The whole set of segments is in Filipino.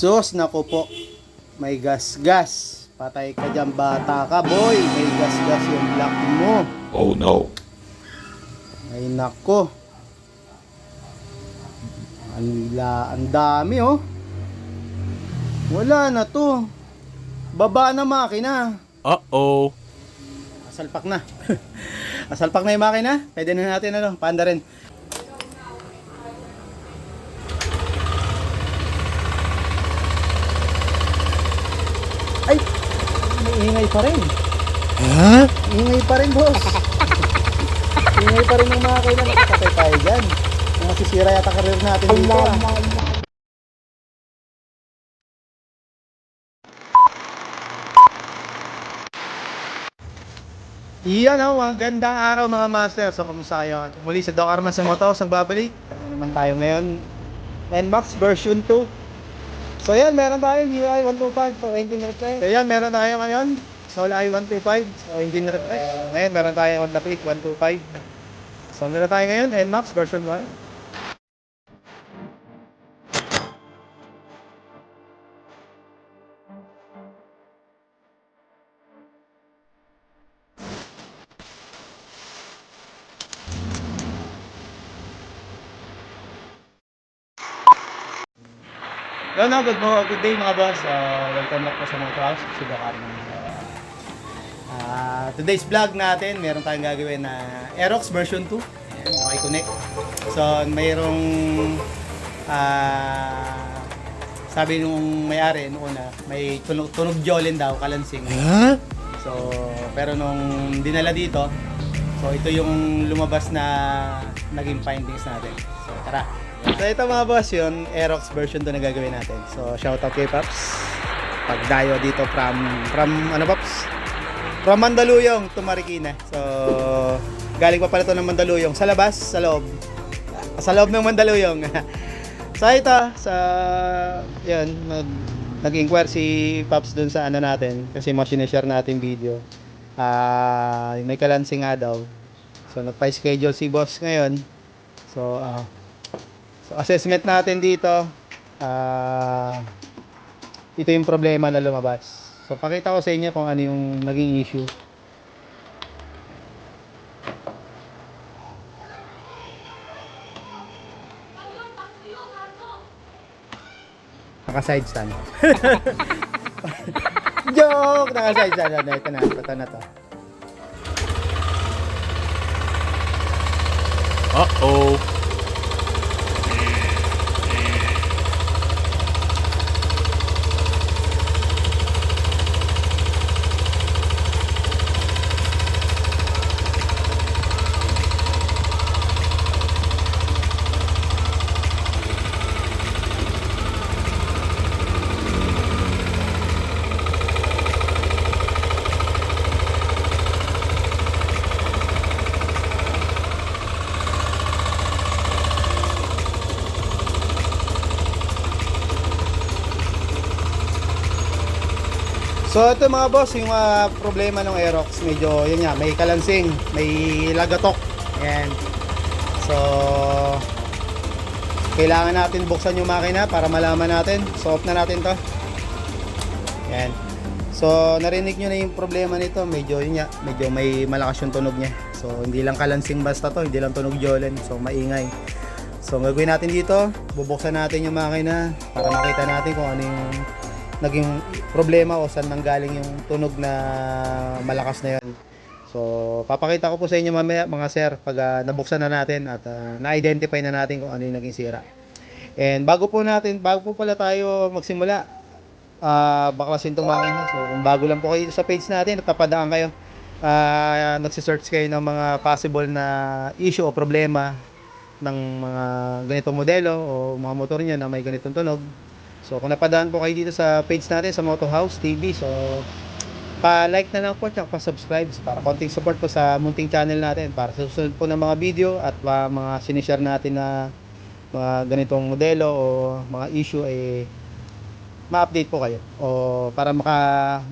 Sus, naku po. May gas-gas. Patay ka dyan, bata ka, boy. May gas-gas yung black mo. Oh no. Ay, nako. Ang, la, ang dami, oh. Wala na to. Baba na makina. Uh-oh. Asalpak na. Asalpak na yung makina. Pwede na natin, ano, panda rin. Ay! May ingay pa rin. Huh? Ingay pa rin, boss. ingay pa rin ng mga kailan. Nakapatay tayo dyan. Nasisira yata karir natin dito. Ah. Iyan oh, magandang araw mga master. So, kumusta kayo? Muli sa Doc Armas sa Motos, nagbabalik. Ano naman tayo ngayon? NMAX version 2. So, yan, meron tayo UI 125 for engine repair. So, yan, meron tayo ngayon. Soul i 125 so engine repair. Ngayon, meron tayo Honda Click 125. So, meron tayo ngayon, NMAX version 1. Hello, no, good, mo, good day mga boss. Uh, welcome back po sa mga Doc Arman. Ah, today's vlog natin, meron tayong gagawin na Aerox version 2. Ayan, okay connect. So, mayroong ah sabi nung may-ari noon na may tunog, tunog Jolin daw, kalansing. Huh? So, pero nung dinala dito, so ito yung lumabas na naging findings natin. So, tara. So, ito mga boss, yun, Aerox version 2 na gagawin natin. So, shout out kay Paps. Pagdayo dito from, from, ano Paps? From Mandaluyong to Marikina. So, galing pa pala to ng Mandaluyong. Sa labas, sa loob. Sa loob ng Mandaluyong. so, ito, sa, yun, nag, nag-inquire si Paps dun sa ano natin. Kasi mo sinishare natin video. Ah, may kalansing nga daw. So, nagpa-schedule si boss ngayon. So, ah, so assessment natin dito. Ah, ito yung problema na lumabas. So, pakita ko sa inyo kung ano yung naging issue. Naka-side stand. Joke! Naka-side stand. Ano, ito na. Ito na to. Uh-oh. So ito mga boss, yung mga problema ng Aerox, medyo yun nga, may kalansing, may lagatok. Ayan. So kailangan natin buksan yung makina para malaman natin. So off na natin 'to. Ayan. So narinig nyo na yung problema nito, medyo yun nga, medyo may malakas yung tunog niya. So hindi lang kalansing basta to, hindi lang tunog jolen, so maingay. So ang gagawin natin dito, bubuksan natin yung makina para makita natin kung ano yung naging problema o saan nanggaling yung tunog na malakas na yun. So, papakita ko po sa inyo mamaya mga sir pag ah, nabuksan na natin at ah, na-identify na natin kung ano yung naging sira. And bago po natin, bago po pala tayo magsimula, ah baklasin itong makina. So, kung bago lang po kayo sa page natin at napadaan kayo, ah nagsisearch kayo ng mga possible na issue o problema ng mga ganitong modelo o mga motor niya na may ganitong tunog, So kung napadaan po kayo dito sa page natin sa Moto House TV, so pa-like na lang po at pa-subscribe para konting support po sa munting channel natin. Para sa susunod po ng mga video at pa mga sinishare natin na mga ganitong modelo o mga issue ay ma-update po kayo. O para maka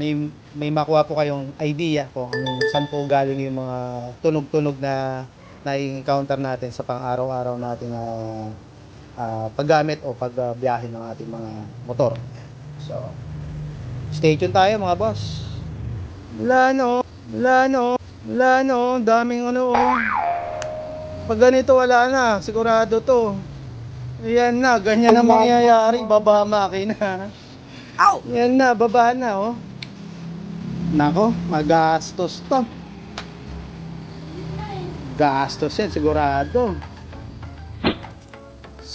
may may makuha po kayong idea kung saan po galing yung mga tunog-tunog na na-encounter natin sa pang-araw-araw natin na ah, paggamit o pagbiyahe ng ating mga motor. So, stay tuned tayo mga boss. Wala no, wala no, wala no, daming ano oh. Pag ganito wala na, sigurado to. Ayan na, ganyan na mangyayari, baba makina. Ow! Yan na, baba na oh. Nako, magastos to. Gastos yan, sigurado.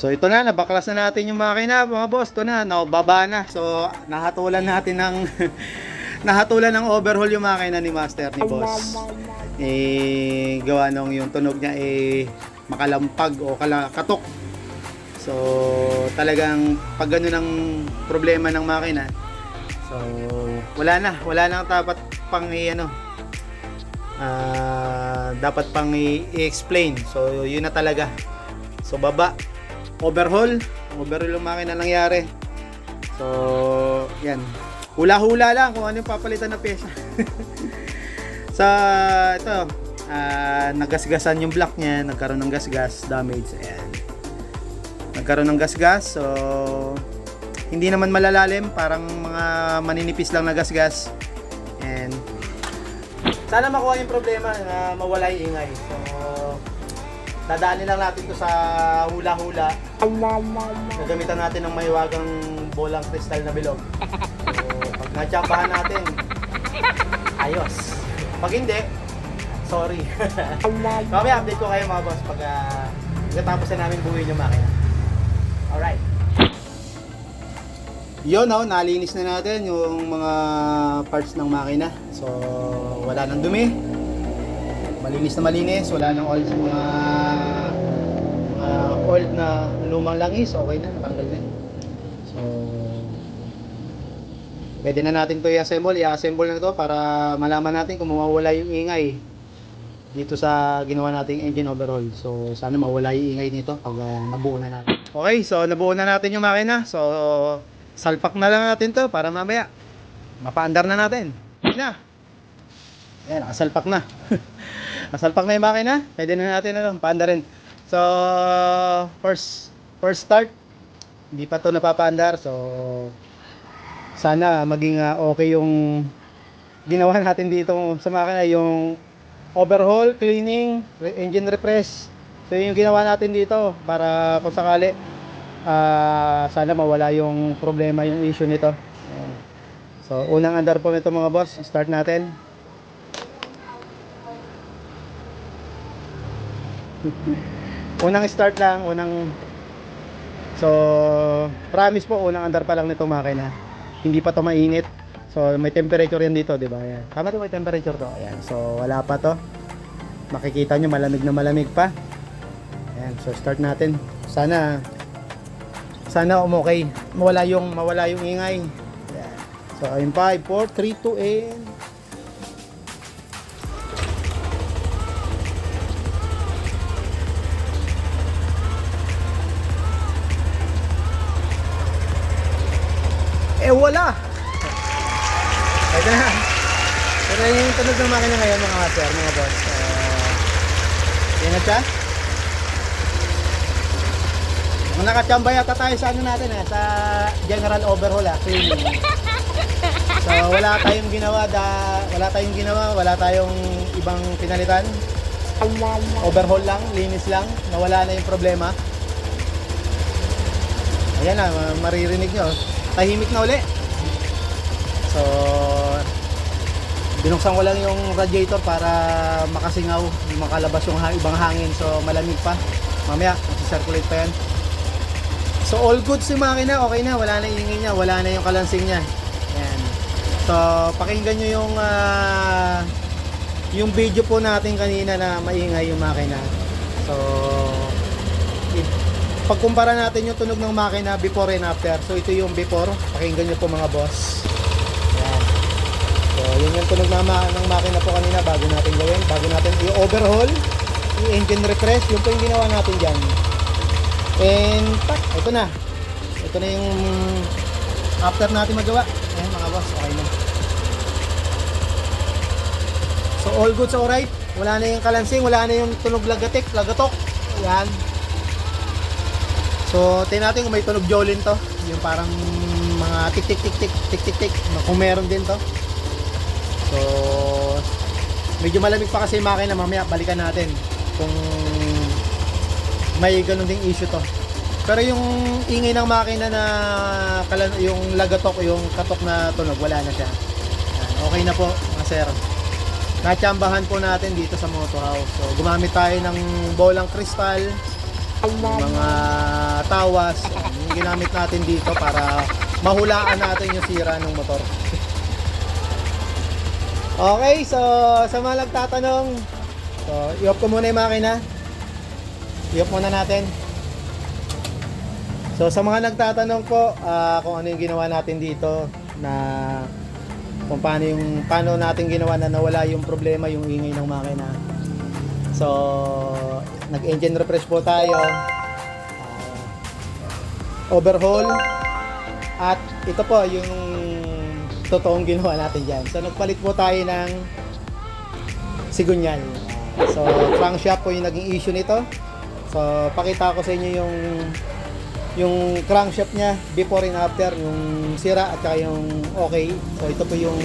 So ito na, nabaklas na natin yung makina mga boss. Ito na, nababa na. So nahatulan natin ng nahatulan ng overhaul yung makina ni Master ni boss. Eh, gawa nung yung tunog niya eh makalampag o kala, katok. So talagang pag ganun ang problema ng makina, so wala na, wala na dapat pang i- ano, ah, dapat pang i-explain. So yun na talaga. So baba, overhaul, overhaul yung makina nangyari. So yan, hula-hula lang kung ano yung papalitan na pyesa. sa ito, ah, nagasgasan yung block niya, nagkaroon ng gasgas damage. Ayan. Nagkaroon ng gasgas, so hindi naman malalalim, parang mga maninipis lang na gasgas. And sana makuha yung problema na mawala yung ingay. So dadaanin lang natin to sa hula-hula. Gagamitan natin ng mahiwagang bolang kristal na bilog. So pag natsambahan natin, ayos. Pag hindi, sorry. Mamaya update ko kayo mga boss pag uh, pagkatapos na namin buuin yung makina. Alright. Yun oh, nalinis na natin yung mga parts ng makina. So, wala nang dumi. Malinis na malinis, wala nang oil sa mga mga oil na lumang langis, okay na, natanggal na. So, pwede na natin to i-assemble. I-assemble na to para malaman natin kung mawawala yung ingay dito sa ginawa nating engine overhaul. So, sana mawala yung ingay nito pag uh, nabuo na natin. Okay, so nabuo na natin yung makina. So, salpak na lang natin to para mamaya mapaandar na natin. Hindi na. Ayan, nakasalpak na. nakasalpak na yung makina. Pwede na natin ano, paandarin. So, first first start. Hindi pa to napapaandar. So, sana maging ah, okay yung ginawa natin dito sa makina yung overhaul, cleaning, engine refresh. So yun yung ginawa natin dito para kung sakali ah, sana mawala yung problema, yung issue nito. So unang andar po nito mga boss, start natin. unang start lang, unang So, promise po, unang andar pa lang nitong makina. Hindi pa to mainit. So, may temperature yan dito, di ba? Ayan. Tama to, may temperature to. Ayan. So, wala pa to. Makikita nyo, malamig na malamig pa. Ayan. So, start natin. Sana, sana umokay. Mawala yung, mawala yung ingay. Ayan. So, in 5, 4, 3, 2, and... Eh, wala! Ito na. Na yung tunog ng makina ngayon mga sir, mga boss. Uh, na siya. Kung nakachamba yata tayo sa ano natin eh, sa general overhaul ah, cleaning. So wala tayong ginawa da, wala tayong ginawa, wala tayong ibang pinalitan. Overhaul lang, linis lang, nawala na yung problema. Ayan na, ma- maririnig nyo. Tahimik na uli. So, binuksan ko lang yung radiator para makasingaw, makalabas yung ibang hangin. So, malamig pa. Mamaya, mag-circulate pa yan. So, all good si makina. Okay na. Wala na ingay niya. Wala na yung kalansing niya. Yan. So, pakinggan nyo yung ah, yung video po natin kanina na maingay yung makina. So, pagkumpara natin yung tunog ng makina before and after. So, ito yung before. Pakinggan nyo po mga boss. Yan. So, yun yung tunog ng, ma- ng makina po kanina bago natin gawin. Bago natin i-overhaul, i-engine refresh. Yun po yung ginawa natin dyan. And, tak, ito na. Ito na yung after natin magawa. Ayan mga boss, okay na. So, all good sa alright. Wala na yung kalansing, wala na yung tunog lagatik, lagatok. Ayan. So, tingnan natin kung may tunog Jolin to. Yung parang mga tik tik tik tik tik tik tik. Kung meron din to. So, medyo malamig pa kasi yung makina. Mamaya balikan natin kung may ganun ding issue to. Pero yung ingay ng makina na kalan, yung lagatok, yung katok na tunog, wala na siya. Okay na po, mga sir. Natsambahan po natin dito sa Moto House. So, gumamit tayo ng bolang kristal, mga tawas, yung ginamit natin dito para mahulaan natin yung sira ng motor. Okay, so sa mga nagtatanong, so i-off ko muna yung makina. I-off muna natin. So sa mga nagtatanong po ah, kung ano yung ginawa natin dito na kung paano yung paano natin ginawa na nawala yung problema yung ingay ng makina. So nag-engine refresh po tayo. Ah, overhaul at ito po yung totoong ginawa natin dyan. So nagpalit po tayo ng sigunyal. So crankshaft po yung naging issue nito. So pakita ko sa inyo yung yung crankshaft niya before and after yung sira at saka yung okay. So ito po yung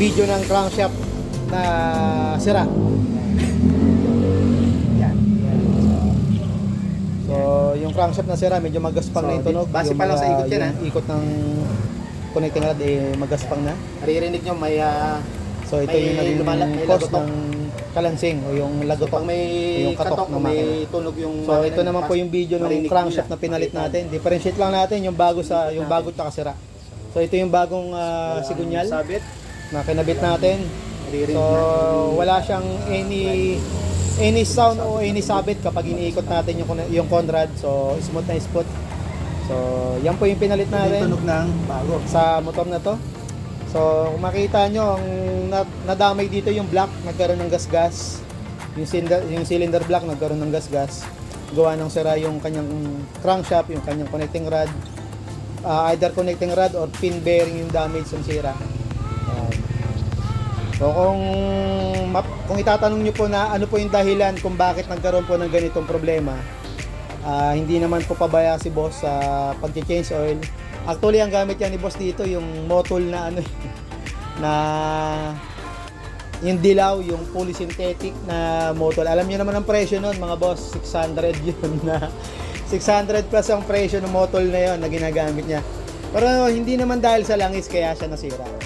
video ng crankshaft na sira. Yan. So yung crankshaft na sira medyo magaspang So, na yung tunog. base Yung pa lang sa ikot yan, yung ikot ng connecting rod eh magaspang na. Naririnig nyo, may, ah, So ito May yung naging lumala- may cause lagotok. ng kalansing o yung lagotok. pag may yung katok katok, ng may tunog yung So ito naman po yung video ng crankshaft na pinalit natin. Differentiate lang natin yung bago sa yung bago at sira. So ito yung bagong ah, Walang sigunyal na kinabit natin. So na. wala siyang any any sound o any sabit kapag iniikot natin yung yung Conrad. So smooth na smooth. So yan po yung pinalit natin tunog ng bago. sa motor na to. So, kung makita nyo, ang na- nadamay dito yung block, nagkaroon ng gas-gas. Yung cylinder, yung cylinder block, nagkaroon ng gas-gas. Gawa ng sira yung kanyang crankshaft, yung kanyang connecting rod. Ah, either connecting rod or pin bearing yung damage yung sira. So, kung, kung itatanong nyo po na ano po yung dahilan kung bakit nagkaroon po ng ganitong problema, Ah, hindi naman po pabaya si boss sa pag-change oil. Actually, ang gamit yan ni boss dito, yung motol na ano, na yung dilaw, yung fully synthetic na motol. Alam niyo naman ang presyo nun, mga boss, 600 yun na 600 plus ang presyo ng motol na yon na ginagamit niya. Pero hindi naman dahil sa langis kaya siya nasira.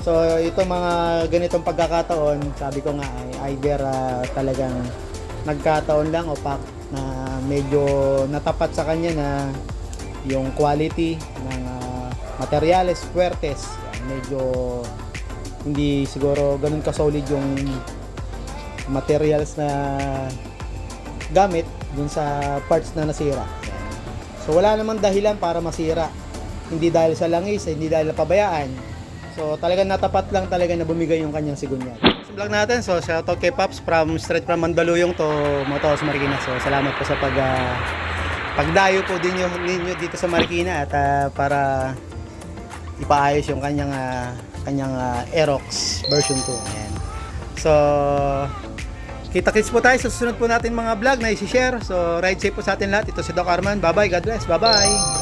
So, ito mga ganitong pagkakataon, sabi ko nga ay either ah, talagang nagkataon lang o pak na medyo natapat sa kanya na yung quality ng ah, materials fuertes medyo hindi siguro ganun ka solid yung materials na gamit dun sa parts na nasira. So wala namang dahilan para masira. Hindi dahil sa langis hindi dahil sa pabayaan so talagang natapat lang talaga na bumigay yung kanyang sigunyal sa vlog natin so shoutout kay Pops from straight from Mandaluyong to Motos Marikina. So salamat po sa pag ah, pagdayo po din yung ninyo dito sa Marikina at ah, para ipaayos yung kanyang ah, kanyang ah, Aerox version 2 ayan. So kita-kits po tayo sa susunod po natin mga vlog na i-share so ride safe po sa atin lahat. Ito si Doc Arman bye bye God bless. Bye bye